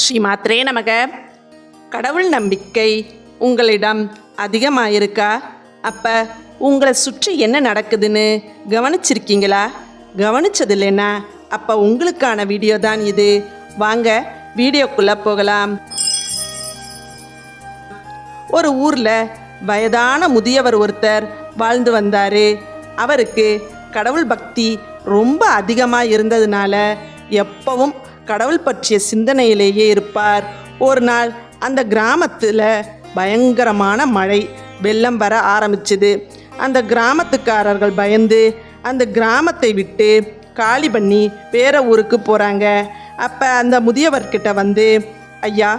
ஸ்ரீமாத்ரே நமக. கடவுள் நம்பிக்கை உங்களிடம் அதிகமாயிருக்கா? அப்போ உங்களை சுற்றி என்ன நடக்குதுன்னு கவனிச்சிருக்கீங்களா? கவனிச்சது இல்லைன்னா அப்போ உங்களுக்கான வீடியோ தான் இது. வாங்க வீடியோக்குள்ளே போகலாம். ஒரு ஊரில் வயதான முதியவர் ஒருத்தர் வாழ்ந்து வந்தார். அவருக்கு கடவுள் பக்தி ரொம்ப அதிகமாக இருந்ததுனால எப்பவும் கடவுள் பற்றிய சிந்தனையிலேயே இருப்பார். ஒரு நாள் அந்த கிராமத்தில் பயங்கரமான மழை வெள்ளம் வர ஆரம்பிச்சுது. அந்த கிராமத்துக்காரர்கள் பயந்து அந்த கிராமத்தை விட்டு காலி பண்ணி வேற ஊருக்கு போகிறாங்க அப்போ அந்த முதியவர்கிட்ட வந்து ஐயா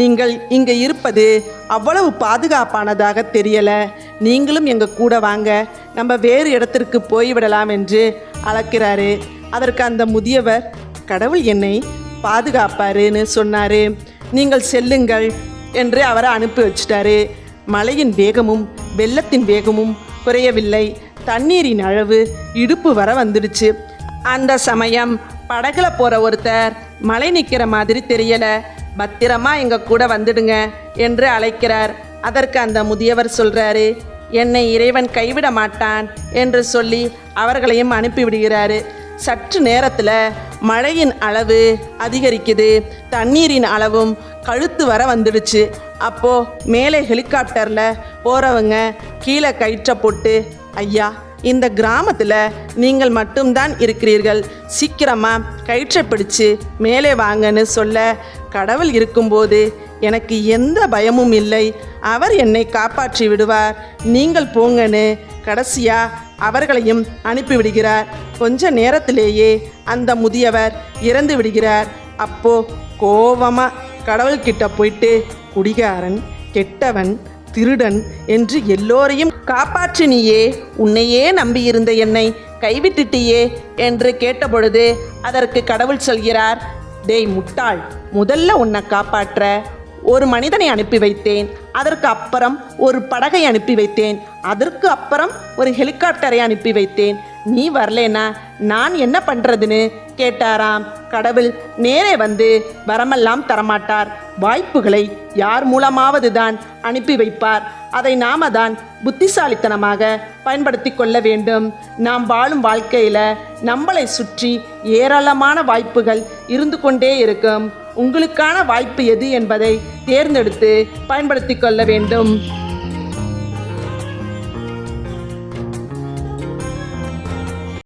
நீங்கள் இங்கே இருப்பது அவ்வளவு பாதுகாப்பானதாக தெரியலை. நீங்களும் எங்கள் கூட வாங்க. நம்ம வேறு இடத்திற்கு போய்விடலாம் என்று அழைக்கிறாரு. அதற்கு அந்த முதியவர் கடவுள் என்னை பாதுகாப்பாருன்னு சொன்னார். நீங்கள் செல்லுங்கள் என்று அவரை அனுப்பி வச்சிட்டாரு. மழையின் வேகமும் வெள்ளத்தின் வேகமும் குறையவில்லை. தண்ணீரின் அளவு இடுப்பு வர வந்துடுச்சு. அந்த சமயம் படகுல போகிற ஒருத்தர் மழை நிற்கிற மாதிரி தெரியல. பத்திரமா எங்க கூட வந்துடுங்க என்று அழைக்கிறார். அதற்கு அந்த முதியவர் சொல்றாரு என்னை இறைவன் கைவிட மாட்டான் என்று சொல்லி அவர்களையும் அனுப்பிவிடுகிறாரு. சற்று நேரத்தில் மழையின் அளவு அதிகரிக்குது தண்ணீரின் அளவும் கழுத்து வர வந்துடுச்சு. அப்போ மேலே ஹெலிகாப்டரில் போகிறவங்க கீழே கயிற்ற போட்டு ஐயா இந்த கிராமத்தில் நீங்கள் மட்டும்தான் இருக்கிறீர்கள். சீக்கிரமாக கயிற்றை பிடிச்சு மேலே வாங்கன்னு சொல்ல கடவுள் இருக்கும்போது எனக்கு எந்த பயமும் இல்லை. அவர் என்னை காப்பாற்றி விடுவார். நீங்கள் போங்கன்னு கடைசியாக அவர்களையும் அனுப்பிவிடுகிறார் கொஞ்ச நேரத்திலேயே அந்த முதியவர் இறந்து விடுகிறார். அப்போ கோபமாக கடவுள்கிட்ட போயிட்டு குடிகாரன் கெட்டவன் திருடன் என்று எல்லோரையும் காப்பாற்றினியே. உன்னையே நம்பியிருந்த என்னை கைவிட்டுட்டியே என்று கேட்டபொழுது அதற்கு கடவுள் சொல்கிறார் டேய் முட்டாள் முதல்ல உன்னை காப்பாற்ற. ஒரு மனிதனை அனுப்பி வைத்தேன் அதற்கு அப்புறம் ஒரு படகை அனுப்பி வைத்தேன் அதற்கு அப்புறம் ஒரு ஹெலிகாப்டரை அனுப்பி வைத்தேன். நீ வரலேனா நான் என்ன பண்ணுறதுன்னு கேட்டாராம். கடவுள் நேரே வந்து வரமெல்லாம் தரமாட்டார். வாய்ப்புகளை யார் மூலமாவது தான் அனுப்பி வைப்பார். அதை நாம தான் புத்திசாலித்தனமாக பயன்படுத்தி கொள்ள வேண்டும். நாம் வாழும் வாழ்க்கையில் நம்மளை சுற்றி ஏராளமான வாய்ப்புகள் இருந்து கொண்டே இருக்கும். உங்களுக்கான வாய்ப்பு எது என்பதை தேர்ந்தெடுத்து பயன்படுத்தி கொள்ள வேண்டும்.